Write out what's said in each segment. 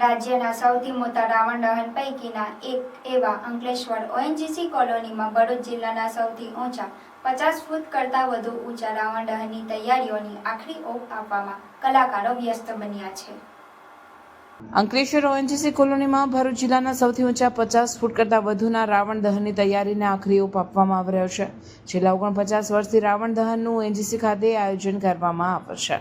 રાજ્યના સૌથી મોટા રાવણ દહન પૈકીના એક એવા અંકલેશ્વર ઓએનજીસી કોલોનીમાં ભરૂચ જિલ્લાના સૌથી ઊંચા પચાસ ફૂટ કરતાં વધુ ઊંચા રાવણ દહનની તૈયારીઓની આખરી ઓપ આપવામાં કલાકારો વ્યસ્ત બન્યા છે. અંકલેશ્વર ઓએનજીસી કોલોનીમાં ભરૂચ જિલ્લાના સૌથી ઊંચા પચાસ ફૂટ કરતાં વધુના રાવણ દહનની તૈયારીને આખરી ઓપ આપવામાં આવી રહ્યો છે. છેલ્લા ઓગણપચાસ વર્ષથી રાવણ દહનનું ઓએનજીસી ખાતે આયોજન કરવામાં આવે છે.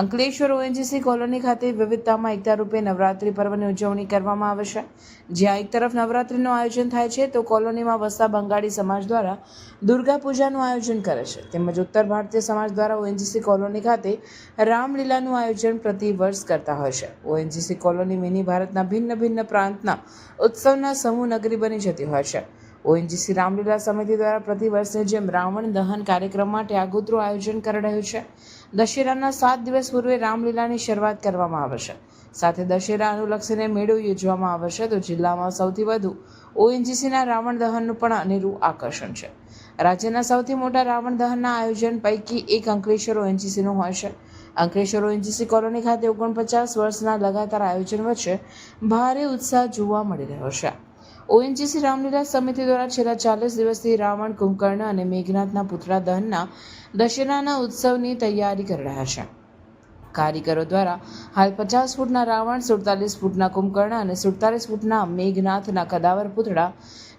અંકલેશ્વર ઓએનજીસી કોલોની ખાતે વિવિધતામાં એકતા રૂપે નવરાત્રિ પર્વની ઉજવણી કરવામાં આવે છે. જ્યાં એક તરફ નવરાત્રિનું આયોજન થાય છે, તો કોલોનીમાં વસતા બંગાળી સમાજ દ્વારા દુર્ગા પૂજાનું આયોજન કરે છે. તેમજ ઉત્તર ભારતીય સમાજ દ્વારા ઓએનજીસી કોલોની ખાતે રામલીલાનું આયોજન પ્રતિ વર્ષ કરતા હોય છે. ઓએનજીસી કોલોની મિની ભારતના ભિન્ન ભિન્ન પ્રાંતના ઉત્સવના સમૂહ નગરી બની જતી હોય છે. ઓએનજીસી રામલીલા સમિતિ દ્વારા પ્રતિ વર્ષની જેમ રાવણ દહન કાર્યક્રમ માટે આગોતરું આયોજન કરી રહ્યું છે, દશેરાના સાત દિવસ પૂર્વે રામલીલાની શરૂઆત કરવામાં આવે છે. સાથે દશેરા અનુલક્ષીને મેળો યોજવામાં આવે છે, તો જિલ્લામાં સૌથી વધુ ઓએનજીસીના રાવણ દહનનું પણ અનેરું આકર્ષણ છે. રાજ્યના સૌથી મોટા રાવણ દહનના આયોજન પૈકી એક અંકલેશ્વર ઓએનજીસીનું હોય છે. અંકલેશ્વર ઓએનજીસી કોલોની ખાતે ઓગણપચાસ વર્ષના લગાતાર આયોજન વચ્ચે ભારે ઉત્સાહ જોવા મળી રહ્યો છે. ઓએનજીસી રામલીલા સમિતિ દ્વારા છેલ્લા ચાલીસ દિવસથી રાવણ, કુંભકર્ણ અને મેઘનાથના પુતળા દહનના દશેરાના ઉત્સવની તૈયારી કરી રહ્યા છે. કારીગરો દ્વારા હાલ પચાસ ફૂટના રાવણ, સુડતાલીસ ફૂટના કુંભકર્ણ અને સુડતાલીસ ફૂટના મેઘનાથના કદાવર પુતળા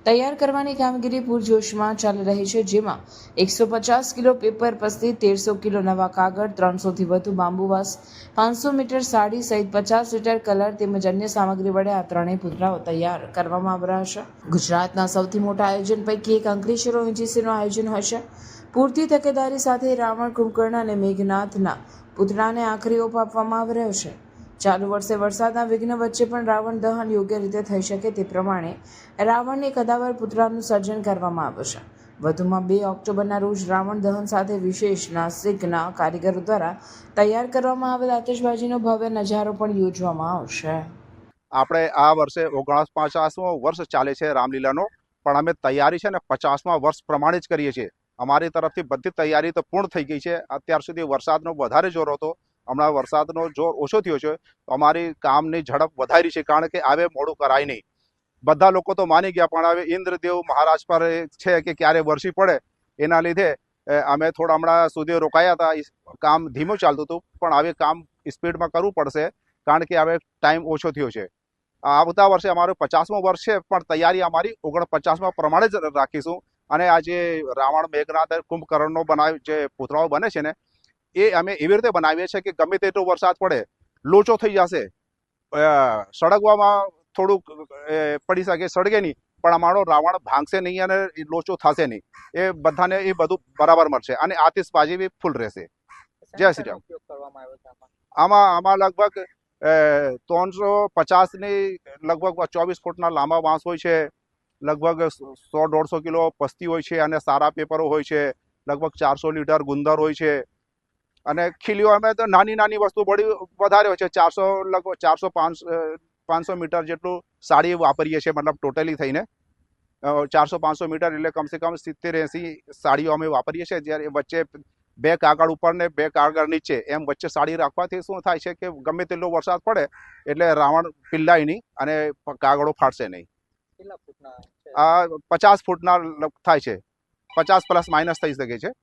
તૈયાર કરવાની કામગીરી પૂરજોશમાં ચાલી રહી છે, જેમાં એકસો પચાસ કિલો પેપર પસ્તી, તેરસો કિલો નવા કાગળ, ત્રણસોથી વધુ બાંબુવાસ, પાંચસો મીટર સાડી સહિત પચાસ લીટર કલર તેમજ અન્ય સામગ્રી વડે આ ત્રણેય પુતળાઓ તૈયાર કરવામાં આવ્યા હશે ગુજરાતના સૌથી મોટા આયોજન પૈકી એક અંકલેશ્વર ઓએનજીસીનું આયોજન છે પૂરતી તકેદારી સાથે રાવણ કુંભકર્ણ અને મેઘનાથના પુતળાને આખરી ઓપ આપવામાં આવી રહ્યો છે. ચાલુ વર્ષે વરસાદના વિઘ્ન વચ્ચે પણ રાવણ દહન યોગ્ય રીતે થઈ શકે તે પ્રમાણે રાવણની કદાવર પુતળાનું સર્જન કરવામાં આવ્યું છે. વધુમાં બે ઓક્ટોબરના રોજ રાવણ દહન સાથે વિશેષ નાસિકના કારીગરો દ્વારા તૈયાર કરવામાં આવેલ આતશબાજીનો ભવ્ય નજારો પણ યોજવામાં આવશે. આપણે આ વર્ષે ઓગણસ પચાસમો વર્ષ ચાલે છે રામલીલાનો, પણ અમે તૈયારી છે ને પચાસમા વર્ષ પ્રમાણે જ કરીએ છીએ. અમારી તરફથી બધી તૈયારી તો પૂર્ણ થઈ ગઈ છે. અત્યાર સુધી વરસાદનો વધારે જોર હતો. હમણાં વરસાદનો જોર ઓછો થયો છે. તો અમારી કામની ઝડપ વધારી છે કારણ કે આવે મોડું કરાય નહીં. બધા લોકો તો માની ગયા, પણ હવે ઇન્દ્રદેવ મહારાજ પર છે કે ક્યારે વરસી પડે એના લીધે અમે થોડા હમણાં સુધી રોકાયા હતા. કામ ધીમું ચાલતું હતું, પણ હવે કામ સ્પીડમાં કરવું પડશે કારણ કે હવે ટાઈમ ઓછો થયો છે. આવતા વર્ષે અમારું પચાસમો વર્ષ છે, પણ તૈયારી અમારી ઓગણપચાસમાં પ્રમાણે જ રાખીશું. અને આ જે રાવણ મેઘનાથ કુંભકર્ણનો બનાવ જે પૂતળાઓ બને છે ને એ અમે એવી રીતે બનાવીએ છીએ કે ગમે તેટલો વરસાદ પડે લોચો થઈ જશે. સળગવામાં થોડુંક પડી શકે સળગે નહીં પણ અમારો રાવણ ભાંગશે નહીં અને લોચો થશે નહીં. એ બધાને એ બધું બરાબર મળશે અને આતિશબાજી બી ફૂલ રહેશે. જય શ્રી રામ. આમાં. આમાં લગભગ ત્રણસો પચાસની લગભગ ચોવીસ ફૂટના લાંબા વાંસ હોય છે. લગભગ સો દોઢસો કિલો પસ્તી હોય છે અને સારા પેપરો હોય છે, લગભગ ચારસો લીટર ગુંદર હોય છે. અને ખીલીઓ અમે તો નાની નાની વસ્તુ બળી વધારે હોય છે, ચારસો લગભગ ચારસો પાંચસો મીટર જેટલું સાડી વાપરીએ છીએ, મતલબ ટોટલી થઈને. ચારસો પાંચસો મીટર એટલે કમસે કમ સિત્તેર એંસી સાડીઓ અમે વાપરીએ છીએ, જ્યારે વચ્ચે બે કાગળ ઉપર ને બે કાગળ નીચે, એમ વચ્ચે સાડી રાખવાથી શું થાય છે કે ગમે તેટલો વરસાદ પડે, એટલે રાવણ પિલ્લાય નહીં અને કાગળો ફાટશે નહીં. આ પચાસ ફૂટના થાય છે. પચાસ પ્લસ માઇનસ થઈ શકે છે.